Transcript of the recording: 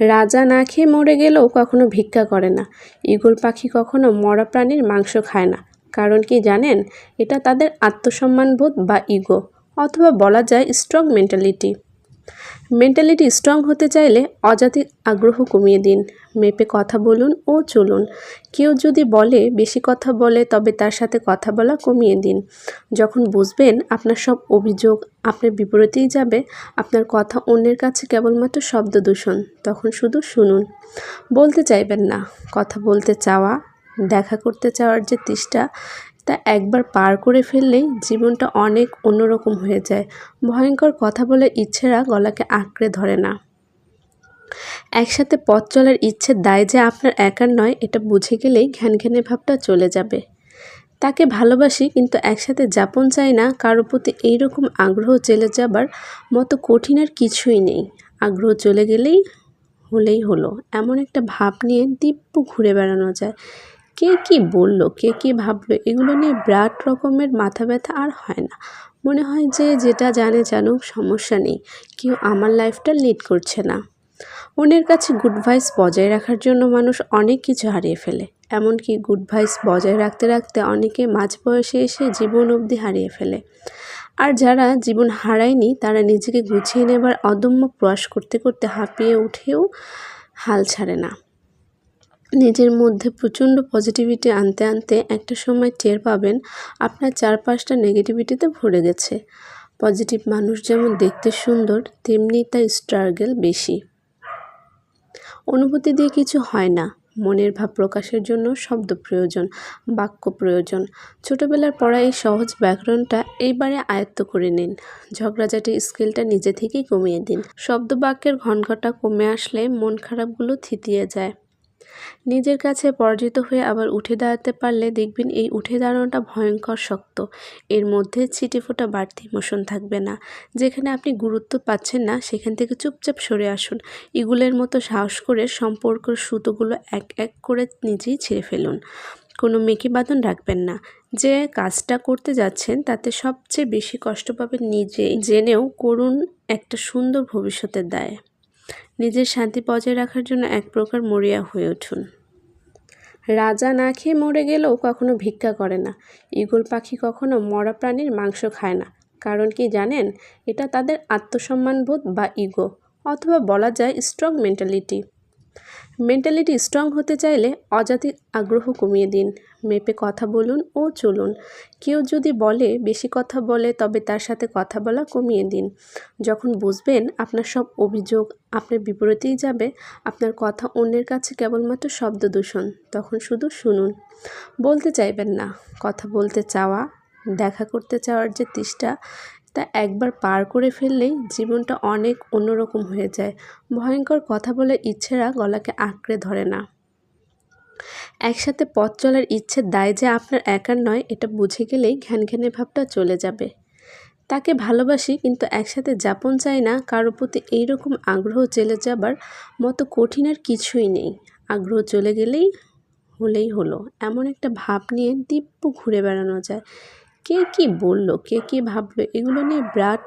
রাজা না খেয়ে মরে গেলেও কখনো ভিক্ষা করে না। ইগল পাখি কখনো মরা প্রাণীর মাংস খায় না। কারণ কি জানেন? এটা তাদের আত্মসম্মানবোধ বা ইগো, অথবা বলা যায় স্ট্রং মেন্টালিটি মেন্টালিটি স্ট্রং হতে চাইলে অজাতিক আগ্রহ কমিয়ে দিন, মেপে কথা বলুন ও চলুন। কেউ যদি বলে, বেশি কথা বলে, তবে তার সাথে কথা বলা কমিয়ে দিন। যখন বুঝবেন আপনার সব অভিযোগ আপনার বিপরীতেই যাবে, আপনার কথা অন্যের কাছে কেবলমাত্র শব্দ দূষণ, তখন শুধু শুনুন। বলতে চাইবেন না, কথা বলতে চাওয়া, দেখা করতে চাওয়ার যে তৃষ্টা তা একবার পার করে ফেললেই জীবনটা অনেক অন্যরকম হয়ে যায়। ভয়ঙ্কর কথা বলে ইচ্ছেরা গলাকে আঁকড়ে ধরে না। একসাথে পথ চলার ইচ্ছের দায় যে আপনার একার নয়, এটা বুঝে গেলেই ঘ্যান ঘ্যানে ভাবটা চলে যাবে। তাকে ভালোবাসি, কিন্তু একসাথে যাপন চাই না, কারও প্রতি এইরকম আগ্রহ চলে যাবার মতো কঠিন আর কিছুই নেই। আগ্রহ চলে গেলেই হলেই হলো, এমন একটা ভাব নিয়ে দিব্য ঘুরে বেড়ানো যায়। কে কি বলল, কে কি ভাবলো, এগুলো নিয়ে বিরাট রকমের মাথা ব্যথা আর হয় না। মনে হয় যে যেটা জানে জানুক, সমস্যা নেই। কেউ আমার লাইফটা লিড করছে না। অন্যের কাছে গুড ভাইস বজায় রাখার জন্য মানুষ অনেক কিছু হারিয়ে ফেলে। এমনকি গুড ভাইস বজায় রাখতে রাখতে অনেকে মাঝ বয়সে এসে জীবন অবধি হারিয়ে ফেলে। আর যারা জীবন হারায়নি, তারা নিজেকে গুছিয়ে নেবার অদম্য প্রয়াস করতে করতে হাঁপিয়ে উঠেও হাল ছাড়ে না। নিজের মধ্যে প্রচণ্ড পজিটিভিটি আনতে আনতে একটা সময় টের পাবেন আপনার চারপাশটা নেগেটিভিটিতে ভরে গেছে। পজিটিভ মানুষ যেমন দেখতে সুন্দর, তেমনি তার স্ট্রাগল বেশি। অনুভূতি দিয়ে কিছু হয় না। মনের ভাব প্রকাশের জন্য শব্দ প্রয়োজন, বাক্য প্রয়োজন। ছোটবেলার পড়া এই সহজ ব্যাকরণটা এইবারে আয়ত্ত করে নিন। ঝগড়াঝাটি স্কিলটা নিজে থেকেই কমিয়ে দিন। শব্দ বাক্যের ঘনঘটা কমে আসলে মন খারাপগুলো থিতিয়ে যায়। নিজের কাছে পরাজিত হয়ে আবার উঠে দাঁড়াতে পারলে দেখবেন এই উঠে দাঁড়ানোটা ভয়ঙ্কর শক্ত। এর মধ্যে ছিটেফোঁটা বাড়তি ইমোশন থাকবে না। যেখানে আপনি গুরুত্ব পাচ্ছেন না, সেখান থেকে চুপচাপ সরে আসুন। ইগুলের মতো সাহস করে সম্পর্কের সুতোগুলো এক এক করে নিজেই ছিঁড়ে ফেলুন। কোনো মেকি বাঁধন রাখবেন না। যে কাজটা করতে যাচ্ছেন, তাতে সবচেয়ে বেশি কষ্ট পাবেন নিজেই। জেনেও করুন একটা সুন্দর ভবিষ্যতের দায়। নিজের শান্তি বজায় রাখার জন্য এক প্রকার মরিয়া হয়ে উঠুন। রাজা না খেয়ে মরে গেলেও কখনো ভিক্ষা করে না। ইগল পাখি কখনো মরা প্রাণীর মাংস খায় না। কারণ কি জানেন? এটা তাদের আত্মসম্মানবোধ বা ইগো, অথবা বলা যায় স্ট্রং মেন্টালিটি মেন্টালিটি স্ট্রং হতে চাইলে অজাতিক আগ্রহ কমিয়ে দিন, মেপে কথা বলুন ও চলুন। কেউ যদি বলে বেশি কথা বলে তবে তার সাথে কথা বলা কমিয়ে দিন। যখন বুঝবেন আপনার সব অভিযোগ আপনার বিপরীতেই যাবে, আপনার কথা অন্যের কাছে কেবলমাত্র শব্দ দূষণ, তখন শুধু শুনুন। বলতে চাইবেন না, কথা বলতে চাওয়া, দেখা করতে চাওয়ার যে তৃষ্টা তা একবার পার করে ফেললেই জীবনটা অনেক অন্যরকম হয়ে যায়। ভয়ঙ্কর কথা বলে ইচ্ছেরা গলাকে আঁকড়ে ধরে না। একসাথে পথ চলার ইচ্ছের দায় যে আপনার একার নয়, এটা বুঝে গেলেই ঘ্যান ঘ্যানে ভাবটা চলে যাবে। তাকে ভালোবাসি, কিন্তু একসাথে যাপন চাই না, কারও প্রতি এইরকম আগ্রহ চলে যাবার মতো কঠিন আর কিছুই নেই। আগ্রহ চলে গেলেই হলেই হলো, এমন একটা ভাব নিয়ে দিব্য ঘুরে বেড়ানো যায়। কে কী বলল কে কী ভাবল এগুলো নিয়ে বিরাট